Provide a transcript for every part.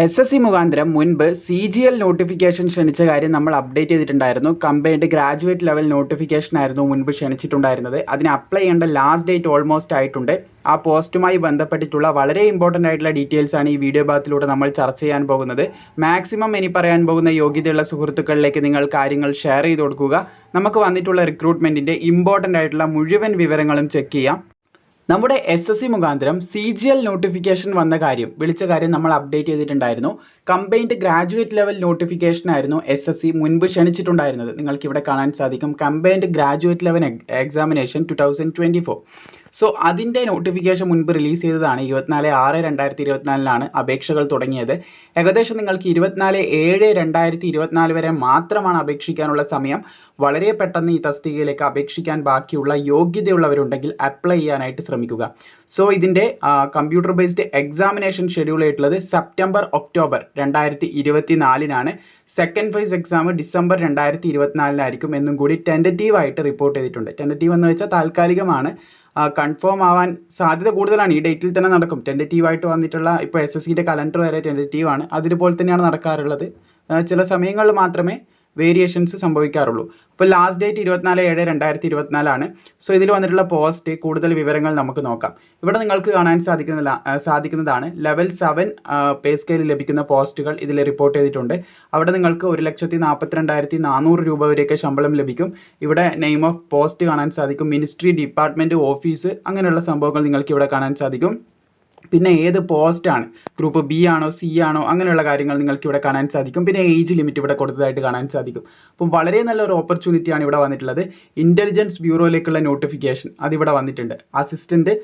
S S C മുഖാന്തരം മുൻപ് C G L notification ക്ഷണിച്ച കാര്യം നമ്മൾ അപ്ഡേറ്റ് ചെയ്തിട്ടുണ്ടായിരുന്നു. കമ്പൈൻഡ് ഗ്രാജുവേറ്റ് ലെവൽ നോട്ടിഫിക്കേഷൻ ആയിരുന്നു മുൻപ് ക്ഷണിച്ചിട്ടുണ്ടായിരുന്നത്. അതിന് അപ്ലൈ ചെയ്യേണ്ട ലാസ്റ്റ് ഡേറ്റ് ഓൾമോസ്റ്റ് ആയിട്ടുണ്ട്. ആ പോസ്റ്റുമായി ബന്ധപ്പെട്ടിട്ടുള്ള വളരെ ഇമ്പോർട്ടന്റ് ആയിട്ടുള്ള ഡീറ്റെയിൽസ് ആണ് ഈ വീഡിയോ ഭാഗത്തിലൂടെ നമ്മൾ ചർച്ച ചെയ്യാൻ പോകുന്നത്. മാക്സിമം ഇനി പറയാൻ പോകുന്ന യോഗ്യതയുള്ള സുഹൃത്തുക്കളിലേക്ക് നിങ്ങൾ കാര്യങ്ങൾ ഷെയർ ചെയ്ത് കൊടുക്കുക. നമുക്ക് വന്നിട്ടുള്ള റിക്രൂട്ട്മെന്റിന്റെ ഇമ്പോർട്ടന്റ് ആയിട്ടുള്ള മുഴുവൻ വിവരങ്ങളും ചെക്ക് ചെയ്യാം. നമ്മുടെ എസ് എസ് സി മുഖാന്തരം സി ജി എൽ നോട്ടിഫിക്കേഷൻ വന്ന കാര്യം വിളിച്ച കാര്യം നമ്മൾ അപ്ഡേറ്റ് ചെയ്തിട്ടുണ്ടായിരുന്നു. കമ്പൈൻഡ് ഗ്രാജുവേറ്റ് ലെവൽ നോട്ടിഫിക്കേഷൻ ആയിരുന്നു എസ് എസ് സി മുൻപ് ക്ഷണിച്ചിട്ടുണ്ടായിരുന്നത്. നിങ്ങൾക്ക് ഇവിടെ കാണാൻ സാധിക്കും. Combined graduate level examination two thousand twenty four so അതിന്റെ നോട്ടിഫിക്കേഷൻ മുൻപ് റിലീസ് ചെയ്തതാണ് ഇരുപത്തിനാല് ആറ് രണ്ടായിരത്തി ഇരുപത്തിനാലിനാണ് അപേക്ഷകൾ തുടങ്ങിയത്. ഏകദേശം നിങ്ങൾക്ക് ഇരുപത്തിനാല് ഏഴ് രണ്ടായിരത്തി ഇരുപത്തിനാല് വരെ മാത്രമാണ് അപേക്ഷിക്കാനുള്ള സമയം. വളരെ പെട്ടെന്ന് ഈ തസ്തികയിലേക്ക് അപേക്ഷിക്കാൻ ബാക്കിയുള്ള യോഗ്യതയുള്ളവരുണ്ടെങ്കിൽ അപ്ലൈ ചെയ്യാനായിട്ട് ശ്രമിക്കുക. സോ ഇതിന്റെ കമ്പ്യൂട്ടർ ബേസ്ഡ് എക്സാമിനേഷൻ ഷെഡ്യൂൾ ആയിട്ടുള്ളത് സെപ്റ്റംബർ ഒക്ടോബർ രണ്ടായിരത്തി ഇരുപത്തി നാലിനാണ് സെക്കൻഡ് ഫേസ് എക്സാം ഡിസംബർ രണ്ടായിരത്തി ഇരുപത്തിനാലിനായിരിക്കും എന്നും കൂടി ടെന്ററ്റീവ് ആയിട്ട് റിപ്പോർട്ട് ചെയ്തിട്ടുണ്ട്. ടെന്ററ്റീവ് എന്ന് വെച്ചാൽ താൽക്കാലികമാണ്. കൺഫേം ആവാൻ സാധ്യത കൂടുതലാണ്. ഈ ഡേറ്റിൽ തന്നെ നടക്കും. ടെന്ററ്റീവ് ആയിട്ട് വന്നിട്ടുള്ള ഇപ്പോൾ എസ് എസ് സിന്റെ കലണ്ടർ വരെ ടെന്ററ്റീവ് ആണ്. അതുപോലെ തന്നെയാണ് നടക്കാറുള്ളത്. ചില സമയങ്ങളിൽ മാത്രമേ വേരിയേഷൻസ് സംഭവിക്കാറുള്ളൂ. അപ്പോൾ ലാസ്റ്റ് ഡേറ്റ് ഇരുപത്തിനാല് ഏഴ് രണ്ടായിരത്തി ഇരുപത്തിനാലാണ് സോ ഇതിൽ വന്നിട്ടുള്ള പോസ്റ്റ് കൂടുതൽ വിവരങ്ങൾ നമുക്ക് നോക്കാം. ഇവിടെ നിങ്ങൾക്ക് കാണാൻ സാധിക്കുന്ന സാധിക്കുന്നതാണ് ലെവൽ സെവൻ പേ സ്കെയിൽ ലഭിക്കുന്ന പോസ്റ്റുകൾ ഇതിൽ റിപ്പോർട്ട് ചെയ്തിട്ടുണ്ട്. അവിടെ നിങ്ങൾക്ക് ഒരു ലക്ഷത്തി നാൽപ്പത്തിരണ്ടായിരത്തി നാനൂറ് രൂപ വരെയൊക്കെ ശമ്പളം ലഭിക്കും. ഇവിടെ നെയിം ഓഫ് പോസ്റ്റ് കാണാൻ സാധിക്കും. മിനിസ്ട്രി ഡിപ്പാർട്ട്മെന്റ് ഓഫീസ് അങ്ങനെയുള്ള സംഭവങ്ങൾ നിങ്ങൾക്ക് ഇവിടെ കാണാൻ സാധിക്കും. പിന്നെ ഏത് പോസ്റ്റ് ആണ്? ഗ്രൂപ്പ് ബി ആണോ സി ആണോ? അങ്ങനെയുള്ള കാര്യങ്ങൾ നിങ്ങൾക്ക് ഇവിടെ കാണാൻ സാധിക്കും. പിന്നെ ഏജ് ലിമിറ്റ് ഇവിടെ കൊടുത്തതായിട്ട് കാണാൻ സാധിക്കും. അപ്പം വളരെ നല്ലൊരു ഓപ്പർച്യൂണിറ്റി ആണ് ഇവിടെ വന്നിട്ടുള്ളത്. ഇന്റലിജൻസ് ബ്യൂറോയിലേക്കുള്ള നോട്ടിഫിക്കേഷൻ അതിവിടെ വന്നിട്ടുണ്ട്. അസിസ്റ്റന്റ്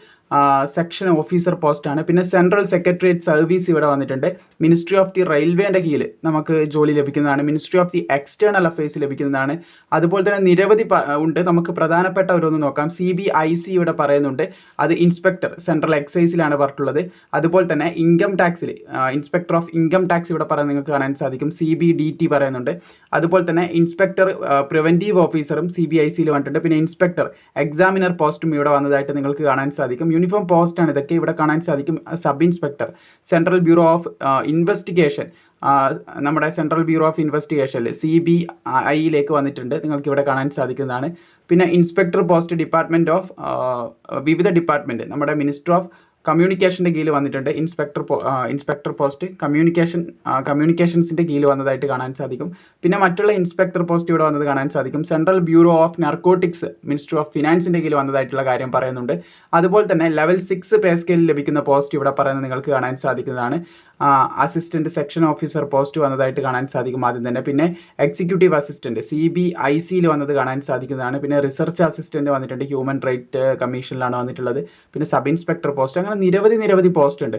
സെക്ഷൻ ഓഫീസർ പോസ്റ്റാണ് പിന്നെ സെൻട്രൽ സെക്രട്ടേറിയറ്റ് സർവീസ് ഇവിടെ വന്നിട്ടുണ്ട്. മിനിസ്ട്രി ഓഫ് ദി റെയിൽവേന്റെ കീഴിൽ നമുക്ക് ജോലി ലഭിക്കുന്നതാണ്. Ministry of the external affairs ലഭിക്കുന്നതാണ്. അതുപോലെ തന്നെ നിരവധി ഉണ്ട്. നമുക്ക് പ്രധാനപ്പെട്ട ഓരോന്ന് നോക്കാം. സി ബി ഐ സി ഇവിടെ പറയുന്നുണ്ട്. അത് ഇൻസ്പെക്ടർ സെൻട്രൽ എക്സൈസിലാണ് പറഞ്ഞിട്ടുള്ളത്. അതുപോലെ തന്നെ ഇൻകം ടാക്സിൽ ഇൻസ്പെക്ടർ ഓഫ് ഇൻകം ടാക്സ് ഇവിടെ പറയുന്നത് നിങ്ങൾക്ക് കാണാൻ സാധിക്കും. സി ബി ഡി ടി പറയുന്നുണ്ട്. അതുപോലെ തന്നെ ഇൻസ്പെക്ടർ പ്രിവെന്റീവ് ഓഫീസറും സി ബി ഐ സിയിൽ വന്നിട്ടുണ്ട്. പിന്നെ ഇൻസ്പെക്ടർ എക്സാമിനർ പോസ്റ്റും ഇവിടെ വന്നതായിട്ട് നിങ്ങൾക്ക് കാണാൻ സാധിക്കും. യൂണിഫോം പോസ്റ്റ് ആണ് ഇതൊക്കെ ഇവിടെ കാണാൻ സാധിക്കും. Sub inspector. Central bureau of investigation. നമ്മുടെ സെൻട്രൽ ബ്യൂറോ ഓഫ് ഇൻവെസ്റ്റിഗേഷനിൽ സി ബി ഐയിലേക്ക് വന്നിട്ടുണ്ട്. നിങ്ങൾക്ക് ഇവിടെ കാണാൻ സാധിക്കുന്നതാണ്. പിന്നെ ഇൻസ്പെക്ടർ പോസ്റ്റ് ഡിപ്പാർട്ട്മെന്റ് ഓഫ് വിവിധ ഡിപ്പാർട്ട്മെന്റ് നമ്മുടെ മിനിസ്റ്റർ ഓഫ് കമ്മ്യൂണിക്കേഷന്റെ കീഴിൽ വന്നിട്ടുണ്ട്. ഇൻസ്പെക്ടർ ഇൻസ്പെക്ടർ പോസ്റ്റ് കമ്മ്യൂണിക്കേഷൻ കമ്മ്യൂണിക്കേഷൻസിന്റെ കീഴിൽ വന്നതായിട്ട് കാണാൻ സാധിക്കും. പിന്നെ മറ്റുള്ള ഇൻസ്പെക്ടർ പോസ്റ്റ് ഇവിടെ വന്നത് കാണാൻ സാധിക്കും. Central bureau of narcotics ministry of ഫിനാൻസിന്റെ കീഴിൽ വന്നതായിട്ടുള്ള കാര്യം പറയുന്നുണ്ട്. അതുപോലെ തന്നെ ലെവൽ സിക്സ് പേ സ്കെയിൽ ലഭിക്കുന്ന പോസ്റ്റ് ഇവിടെ പറയുന്നത് നിങ്ങൾക്ക് കാണാൻ സാധിക്കുന്നതാണ്. അസിസ്റ്റന്റ് സെക്ഷൻ ഓഫീസർ പോസ്റ്റ് വന്നതായിട്ട് കാണാൻ സാധിക്കും ആദ്യം തന്നെ. പിന്നെ executive assistant C B I സിയിൽ വന്നത് കാണാൻ സാധിക്കുന്നതാണ്. പിന്നെ റിസർച്ച് അസിസ്റ്റന്റ് വന്നിട്ടുണ്ട് ഹ്യൂമൻ റൈറ്റ് കമ്മീഷനിലാണ് വന്നിട്ടുള്ളത്. പിന്നെ സബ് ഇൻസ്പെക്ടർ പോസ്റ്റ് അങ്ങനെ നിരവധി നിരവധി പോസ്റ്റ് ഉണ്ട്.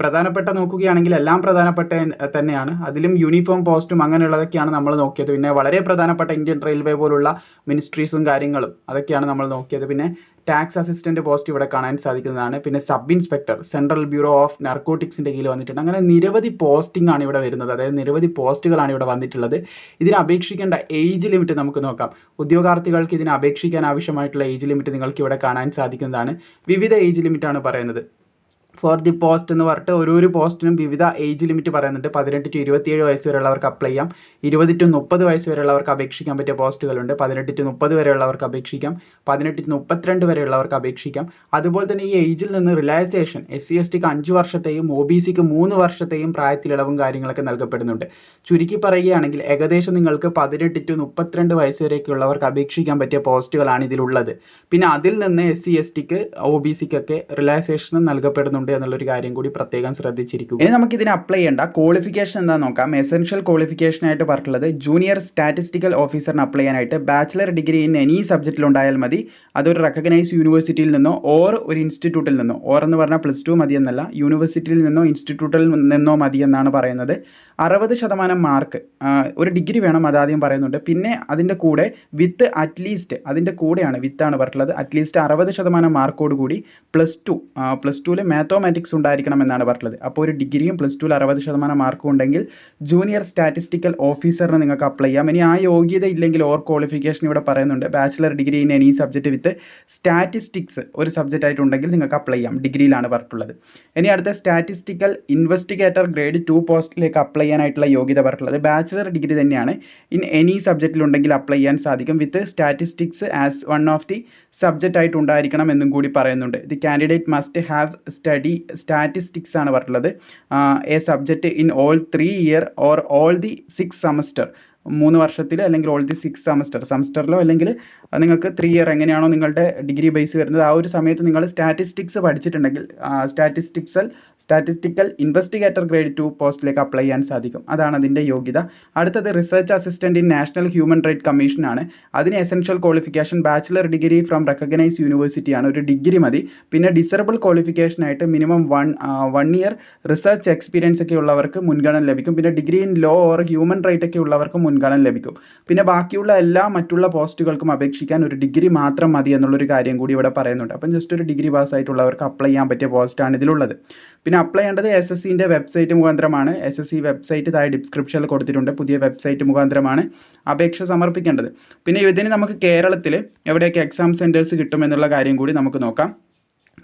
പ്രധാനപ്പെട്ട നോക്കുകയാണെങ്കിൽ എല്ലാം പ്രധാനപ്പെട്ട തന്നെയാണ്. അതിലും യൂണിഫോം പോസ്റ്റും അങ്ങനെയുള്ളതൊക്കെയാണ് നമ്മൾ നോക്കിയത്. പിന്നെ വളരെ പ്രധാനപ്പെട്ട ഇന്ത്യൻ റെയിൽവേ പോലുള്ള മിനിസ്ട്രീസും കാര്യങ്ങളും അതൊക്കെയാണ് നമ്മൾ നോക്കിയത്. പിന്നെ ടാക്സ് അസിസ്റ്റന്റ് പോസ്റ്റ് ഇവിടെ കാണാൻ സാധിക്കുന്നതാണ്. പിന്നെ sub inspector central bureau of നർക്കോട്ടിക്സിന്റെ കീഴിൽ വന്നിട്ടുണ്ട്. അങ്ങനെ നിരവധി പോസ്റ്റിംഗ് ആണ് ഇവിടെ വരുന്നത്. അതായത് നിരവധി പോസ്റ്റുകളാണ് ഇവിടെ വന്നിട്ടുള്ളത്. ഇതിന് അപേക്ഷിക്കേണ്ട ഏജ് ലിമിറ്റ് നമുക്ക് നോക്കാം. ഉദ്യോഗാർത്ഥികൾക്ക് ഇതിന് അപേക്ഷിക്കാൻ ആവശ്യമായിട്ടുള്ള ഏജ് ലിമിറ്റ് നിങ്ങൾക്ക് ഇവിടെ കാണാൻ സാധിക്കുന്നതാണ്. വിവിധ ഏജ് ലിമിറ്റ് ആണ് പറയുന്നത്. ഫോർ ദി പോസ്റ്റ് എന്ന് പറഞ്ഞിട്ട് ഓരോരോ പോസ്റ്റിനും വിവിധ ഏജ് ലിമിറ്റ് പറയുന്നുണ്ട്. പതിനെട്ട് ടു ഇരുപത്തിയേഴ് വയസ്സ് വരെയുള്ളവർക്ക് അപ്ലൈ ചെയ്യാം. ഇരുപത് ടു മുപ്പത് വയസ്സ് വരെയുള്ളവർക്ക് അപേക്ഷിക്കാൻ പറ്റിയ പോസ്റ്റുകളുണ്ട്. പതിനെട്ട് ടു മുപ്പത് വരെയുള്ളവർക്ക് അപേക്ഷിക്കാം. പതിനെട്ട് ടു മുപ്പത്തിരണ്ട് വരെയുള്ളവർക്ക് അപേക്ഷിക്കാം. അതുപോലെ തന്നെ ഈ ഏജിൽ നിന്ന് റിലാക്സേഷൻ എസ് സി എസ് ടിക്ക് അഞ്ച് വർഷത്തെയും ഒ ബി സിക്ക് മൂന്ന് വർഷത്തെയും പ്രായത്തിലിളവും കാര്യങ്ങളൊക്കെ നൽകപ്പെടുന്നുണ്ട്. ചുരുക്കി പറയുകയാണെങ്കിൽ ഏകദേശം നിങ്ങൾക്ക് പതിനെട്ട് ടു മുപ്പത്തിരണ്ട് വയസ്സ് വരെയൊക്കെയുള്ളവർക്ക് അപേക്ഷിക്കാൻ പറ്റിയ പോസ്റ്റുകളാണ് ഇതിലുള്ളത്. പിന്നെ അതിൽ നിന്ന് എസ് സി എസ് ടിക്ക് ഒ ബി സിക്കൊക്കെ റിലാക്സേഷനും നൽകപ്പെടുന്നുണ്ട്. എന്നുള്ളൊരു കാര്യം കൂടി പ്രത്യേകം ശ്രദ്ധിച്ചിരിക്കും ഇനി നമുക്ക് ഇതിന് അപ്ലൈ ചെയ്യേണ്ട. ക്വാളിഫിക്കേഷൻ എന്താ നോക്കാം. എസെൻഷ്യൽ ക്വാളിഫിക്കേഷൻ ആയിട്ട് പറഞ്ഞിട്ടുള്ളത് ജൂനിയർ സ്റ്റാറ്റിസ്റ്റിക്കൽ ഓഫീസറിന് അപ്ലൈ ചെയ്യാനായിട്ട് ബാച്ചിലർ ഡിഗ്രി ഇൻ എനി സബ്ജക്റ്റിൽ ഉണ്ടായാൽ മതി. അതൊരു റെക്കഗ്നൈസ് യൂണിവേഴ്സിറ്റിയിൽ നിന്നോ ഓർ ഒരു ഇൻസ്റ്റിറ്റ്യൂട്ടിൽ നിന്നോ. ഓർ എന്ന് പറഞ്ഞാൽ പ്ലസ് ടു മതി എന്നല്ല യൂണിവേഴ്സിറ്റിയിൽ നിന്നോ ഇൻസ്റ്റിറ്റ്യൂട്ടിൽ നിന്നോ മതി എന്നാണ് പറയുന്നത്. അറുപത് ശതമാനം മാർക്ക് ഒരു ഡിഗ്രി വേണം അതാദ്യം പറയുന്നുണ്ട്. പിന്നെ അതിന്റെ കൂടെ വിത്ത് അറ്റ്ലീസ്റ്റ് അതിന്റെ കൂടെയാണ് വിത്താണ് പറഞ്ഞിട്ടുള്ളത്. അറ്റ്ലീസ്റ്റ് അറുപത് ശതമാനം മാർക്കോട് കൂടി പ്ലസ് ടു പ്ലസ് ടുവിൽ മാത്തമാറ്റിക്സ് ഉണ്ടായിരിക്കണം എന്നാണ് പറഞ്ഞിട്ടുള്ളത്. അപ്പോൾ ഒരു ഡിഗ്രിയും പ്ലസ് ടുവിൽ അറുപത് ശതമാനം മാർക്കും ഉണ്ടെങ്കിൽ ജൂനിയർ സ്റ്റാറ്റിസ്റ്റിക്കൽ ഓഫീസറിന് നിങ്ങൾക്ക് അപ്ലൈ ചെയ്യാം. ഇനി ആ യോഗ്യത ഇല്ലെങ്കിൽ ഓർ ക്വാളിഫിക്കേഷൻ ഇവിടെ പറയുന്നുണ്ട്. Bachelor degree in any subject with statistics ഒരു സബ്ജക്റ്റ് ആയിട്ടുണ്ടെങ്കിൽ നിങ്ങൾക്ക് അപ്ലൈ ചെയ്യാം. ഡിഗ്രിയിലാണ് പറഞ്ഞിട്ടുള്ളത്. ഇനി അടുത്ത സ്റ്റാറ്റിസ്റ്റിക്കൽ ഇൻവെസ്റ്റിഗേറ്റർ ഗ്രേഡ് ടു പോസ്റ്റിലേക്ക് അപ്ലൈ ചെയ്യാനായിട്ടുള്ള യോഗ്യത പറഞ്ഞിട്ടുള്ളത്. ബാച്ചിലർ ഡിഗ്രി തന്നെയാണ്. ഇൻ എനി സബ്ജക്റ്റിലുണ്ടെങ്കിൽ അപ്ലൈ ചെയ്യാൻ സാധിക്കും. With statistics as one of the subject ആയിട്ട് ഉണ്ടായിരിക്കണം എന്നും കൂടി പറയുന്നുണ്ട്. The candidate must have study statistics ആണ് പറഞ്ഞിട്ടുള്ളത്. A subject in all three year or all the six semester മൂന്ന് വർഷത്തിൽ അല്ലെങ്കിൽ ഓൾ ദി സിക്സ് സെമസ്റ്റർ സെമസ്റ്ററിലോ അല്ലെങ്കിൽ നിങ്ങൾക്ക് ത്രീ ഇയർ എങ്ങനെയാണോ നിങ്ങളുടെ ഡിഗ്രി ബേസ് വരുന്നത് ആ ഒരു സമയത്ത് നിങ്ങൾ സ്റ്റാറ്റിസ്റ്റിക്സ് പഠിച്ചിട്ടുണ്ടെങ്കിൽ statistical statistical investigator grade two പോസ്റ്റിലേക്ക് അപ്ലൈ ചെയ്യാൻ സാധിക്കും. അതാണ് അതിന്റെ യോഗ്യത. അടുത്തത് research assistant in national human right commission ആണ്. അതിന് essential qualification bachelor degree from recognise university ആണ്. ഒരു ഡിഗ്രി മതി. പിന്നെ ഡിസറബിൾ ക്വാളിഫിക്കേഷൻ ആയിട്ട് minimum one one year research experience ഒക്കെ ഉള്ളവർക്ക് മുൻഗണന ലഭിക്കും. പിന്നെ degree in law or human right ഒക്കെ ഉള്ളവർക്ക് മുൻഗണന ലഭിക്കും. പിന്നെ ബാക്കിയുള്ള എല്ലാ മറ്റുള്ള പോസ്റ്റുകൾക്കും അപേക്ഷിക്കാൻ ഒരു ഡിഗ്രി മാത്രം മതി എന്നുള്ളൊരു കാര്യം കൂടി ഇവിടെ പറയുന്നുണ്ട്. അപ്പം ജസ്റ്റ് ഒരു ഡിഗ്രി പാസ് ആയിട്ടുള്ളവർക്ക് അപ്ലൈ ചെയ്യാൻ പറ്റിയ പോസ്റ്റാണ് ഇതിലുള്ളത്. പിന്നെ അപ്ലൈ ചെയ്യേണ്ടത് എസ് എസ് സിന്റെ വെബ്സൈറ്റ് മുഖാന്തരമാണ്. എസ് എസ് സി വെബ്സൈറ്റ് താഴെ ഡിസ്ക്രിപ്ഷനിൽ കൊടുത്തിട്ടുണ്ട്. പുതിയ വെബ്സൈറ്റ് മുഖാന്തരമാണ് അപേക്ഷ സമർപ്പിക്കേണ്ടത്. പിന്നെ ഇതിന് നമുക്ക് കേരളത്തിൽ എവിടെയൊക്കെ എക്സാം സെന്റേഴ്സ് കിട്ടും എന്നുള്ള കാര്യം കൂടി നമുക്ക് നോക്കാം.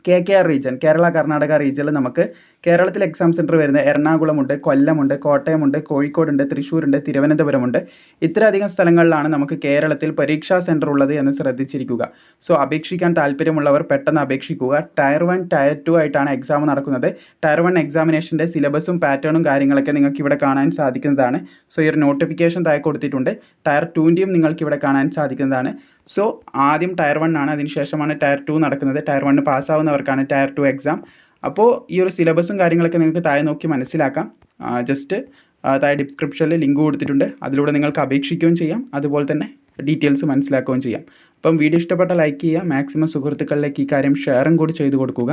K K R region Kerala Karnataka റീജിയനിൽ നമുക്ക് കേരളത്തിൽ എക്സാം സെന്റർ വരുന്നത് എറണാകുളമുണ്ട് കൊല്ലമുണ്ട് കോട്ടയമുണ്ട് കോഴിക്കോടുണ്ട് തൃശ്ശൂരുണ്ട് തിരുവനന്തപുരമുണ്ട്. ഇത്രയധികം സ്ഥലങ്ങളിലാണ് നമുക്ക് കേരളത്തിൽ പരീക്ഷാ സെന്റർ ഉള്ളത് എന്ന് ശ്രദ്ധിച്ചിരിക്കുക. സോ അപേക്ഷിക്കാൻ താല്പര്യമുള്ളവർ പെട്ടെന്ന് അപേക്ഷിക്കുക. ടയർ വൺ ടയർ ടു ആയിട്ടാണ് എക്സാം നടക്കുന്നത്. ടയർ വൺ എക്സാമിനേഷന്റെ സിലബസും പാറ്റേണും കാര്യങ്ങളൊക്കെ നിങ്ങൾക്ക് ഇവിടെ കാണാൻ സാധിക്കുന്നതാണ്. സോ ഈ ഒരു നോട്ടിഫിക്കേഷൻ താഴെ കൊടുത്തിട്ടുണ്ട്. ടയർ ടുവിന്റെയും നിങ്ങൾക്ക് ഇവിടെ കാണാൻ സാധിക്കുന്നതാണ്. സോ ആദ്യം ടയർ വൺ ആണ്. അതിനുശേഷമാണ് ടയർ ടു നടക്കുന്നത്. ടയർ വണ്ണ് പാസ്സാവുന്നവർക്കാണ് ടയർ ടു എക്സാം അപ്പോൾ ഈ ഒരു സിലബസും കാര്യങ്ങളൊക്കെ നിങ്ങൾക്ക് താഴെ നോക്കി മനസ്സിലാക്കാം. ജസ്റ്റ് താഴെ ഡിസ്ക്രിപ്ഷനിൽ ലിങ്ക് കൊടുത്തിട്ടുണ്ട്. അതിലൂടെ നിങ്ങൾക്ക് അപേക്ഷിക്കുകയും ചെയ്യാം. അതുപോലെ തന്നെ ഡീറ്റെയിൽസ് മനസ്സിലാക്കുകയും ചെയ്യാം. അപ്പം വീഡിയോ ഇഷ്ടപ്പെട്ട ലൈക്ക് ചെയ്യുക. മാക്സിമം സുഹൃത്തുക്കളിലേക്ക് ഈ കാര്യം ഷെയറും കൂടി ചെയ്തു കൊടുക്കുക.